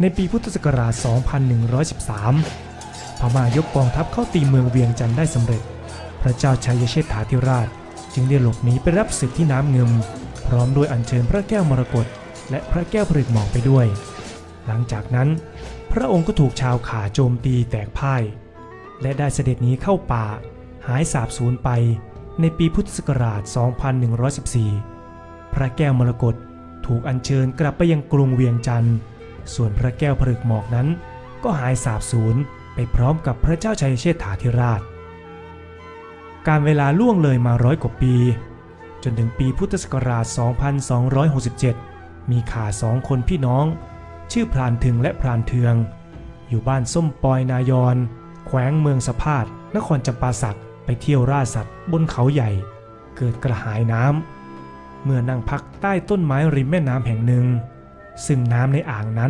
ในปีพุทธศักราช 2113 พม่ายกกองทัพเข้าตีเมืองเวียงจันทร์ได้สำเร็จ พระเจ้าชัยเชษฐาธิราช จึงได้หลบหนีไปรับศึกที่น้ำเงิม พร้อมด้วยอัญเชิญพระแก้วมรกตและพระแก้วผลึกหมอกไปด้วย หลังจากนั้น พระองค์ก็ถูกชาวขาโจมตีแตกพ่าย และได้เสด็จหนีเข้าป่า หายสาบสูญไป ในปีพุทธศักราช 2114 พระแก้วมรกตถูกอัญเชิญกลับไปยังกรุงเวียงจันทร์ ส่วนพระแก้วผลึกหมอกนั้น ก็หายสาบสูญไปพร้อมกับพระเจ้าชัยเชษฐาธิราช การเวลาล่วงเลยมาร้อยกว่าปี จนถึงปีพุทธศักราช 2267 มีข่าสองคนพี่น้อง ชื่อพรานถึงและพรานเทือง อยู่บ้านส้มปอยนายอนแขวงเมืองสะพาดนครจำปาสักไปเที่ยวล่าสัตว์บนเขาใหญ่ เกิดกระหายน้ำเมื่อนั่งพักใต้ต้นไม้ริมแม่น้ำแห่งหนึ่ง ซึ่งน้ำในอ่างนั้น